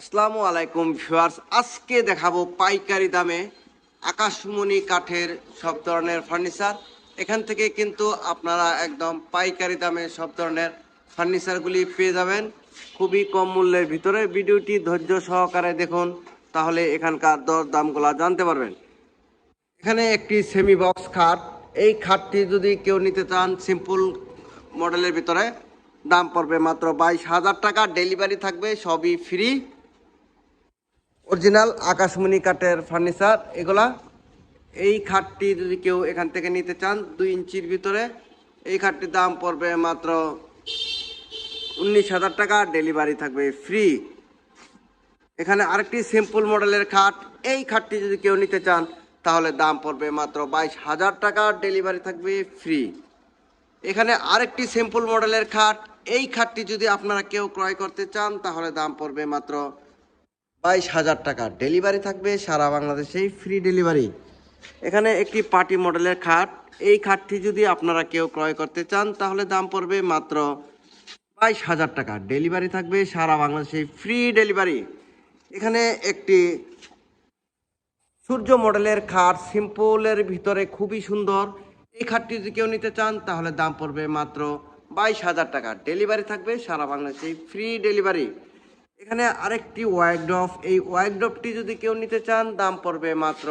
আসসালামু আলাইকুম ভিউয়ার্স, আজকে দেখাবো পাইকারি দামে আকাশমণি কাঠের সব ধরনের ফার্নিচার। এখান থেকে কিন্তু আপনারা একদম পাইকারি দামে সব ধরনের ফার্নিচারগুলি পেয়ে যাবেন খুবই কম মূল্যের ভিতরে। ভিডিওটি ধৈর্য সহকারে দেখুন, তাহলে এখানকার দর দামগুলো জানতে পারবেন। এখানে একটি সেমি বক্স খাট। এই খাটটি যদি কেউ নিতে চান সিম্পল মডেলের ভিতরে, দাম পড়বে মাত্র বাইশ হাজার টাকা। ডেলিভারি থাকবে সবই ফ্রি অরিজিনাল আকাশমণি কাঠের ফার্নিচার, এগুলা এই খাটটি যদি কেউ এখান থেকে নিতে চান দুই ইঞ্চির ভিতরে। এই খাটটির দাম পড়বে মাত্র উনিশ হাজার টাকা, ডেলিভারি থাকবে ফ্রি। এখানে আরেকটি সিম্পল মডেলের খাট, এই খাটটি যদি কেউ নিতে চান, তাহলে দাম পড়বে মাত্র বাইশ হাজার টাকা, ডেলিভারি থাকবে ফ্রি। এখানে আরেকটি সিম্পল মডেলের খাট, এই খাটটি যদি আপনারা কেউ ক্রয় করতে চান, তাহলে দাম পড়বে মাত্র বাইশ হাজার টাকা ডেলিভারি থাকবে সারা বাংলাদেশেই ফ্রি ডেলিভারি এখানে একটি পার্টি মডেলের খাট। এই খাটটি যদি আপনারা কেউ ক্রয় করতে চান, তাহলে দাম পড়বে মাত্র বাইশ হাজার টাকা। ডেলিভারি থাকবে সারা বাংলাদেশে ফ্রি ডেলিভারি এখানে একটি সূর্য মডেলের খাট, সিম্পলের ভিতরে খুবই সুন্দর। এই খাটটি যদি কেউ নিতে চান, তাহলে দাম পড়বে মাত্র বাইশ হাজার টাকা। ডেলিভারি থাকবে সারা বাংলাদেশে ফ্রি ডেলিভারি এখানে আরেকটি ওয়াইড্রফ এই ওয়াইড্রফটি যদি কেউ নিতে চান, দাম পড়বে মাত্র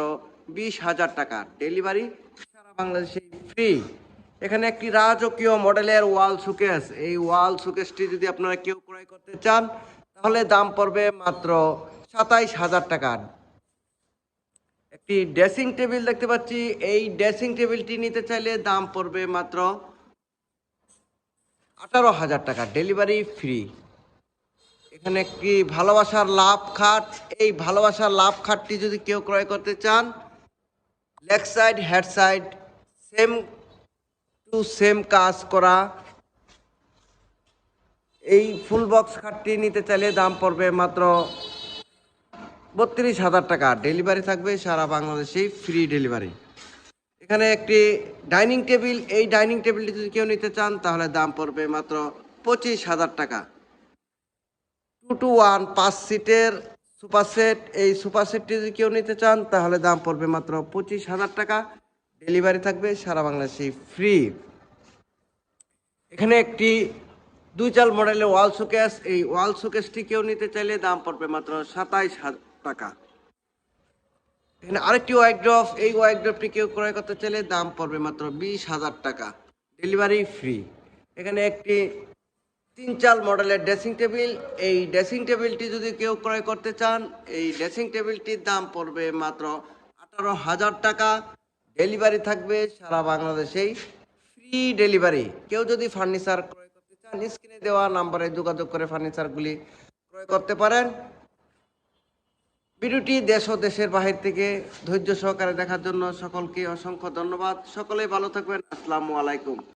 বিশ হাজার টাকা। ডেলিভারি সারা বাংলাদেশে ফ্রি। এখানে একটি রাজকীয় মডেলের ওয়াল সুকেস। এই ওয়াল সুকেসটি যদি আপনারা কেউ ক্রয় করতে চান, তাহলে দাম পড়বে মাত্র সাতাইশ হাজার টাকা। একটি ড্রেসিং টেবিল দেখতে পাচ্ছি। এই ড্রেসিং টেবিলটি নিতে চাইলে দাম পড়বে মাত্র আঠারো হাজার টাকা। Delivery free. এখানে একটি ভালোবাসার লাভ খাট? এই ভালোবাসার লাভ খাটটি যদি কেউ ক্রয় করতে চান, leg side head side, same to same কাজ করা। এই ফুল বক্স খাটটি নিতে চাইলে দাম পড়বে মাত্র বত্রিশ হাজার টাকা। ডেলিভারি থাকবে সারা বাংলাদেশে ফ্রি ডেলিভারি। এখানে একটি ডাইনিং টেবিল। এই ডাইনিং টেবিলটি যদি কেউ নিতে চান, তাহলে দাম পড়বে মাত্র পঁচিশ হাজার টাকা। টু টু ওয়ান পাঁচ সিটের সুপার সেট এই সুপার সেটটি যদি কেউ নিতে চান, তাহলে দাম পড়বে মাত্র পঁচিশ হাজার টাকা। ডেলিভারি থাকবে সারা বাংলাদেশে ফ্রি এখানে একটি দুই চাল মডেলের ওয়াল শোকেস এই ওয়াল শোকেসটি কেউ নিতে চাইলে দাম পড়বে মাত্র সাতাইশ হাজার টাকা। এখানে আরেকটি ওয়াইড্রফ এই ওয়াইড্রফটি কেউ ক্রয় করতে চাইলে দাম পড়বে মাত্র বিশ হাজার টাকা। ডেলিভারি ফ্রি এখানে একটি তিন চাল মডেলের ড্রেসিং টেবিল। এই ড্রেসিং টেবিলটি যদি কেউ ক্রয় করতে চান, এই ড্রেসিং টেবিলটির দাম পড়বে মাত্র আঠারো হাজার টাকা। ডেলিভারি থাকবে সারা বাংলাদেশেই। Free delivery. কেউ যদি ফার্নিচার ক্রয় করতে চান, স্ক্রিনে দেওয়া নাম্বারে যোগাযোগ করে ফার্নিচারগুলি ক্রয় করতে পারেন। ভিডিওটি দেশ ও দেশের বাহির থেকে ধৈর্য সহকারে দেখার জন্য সকলকে অসংখ্য ধন্যবাদ। সকলেই ভালো থাকবেন। আসসালামু আলাইকুম।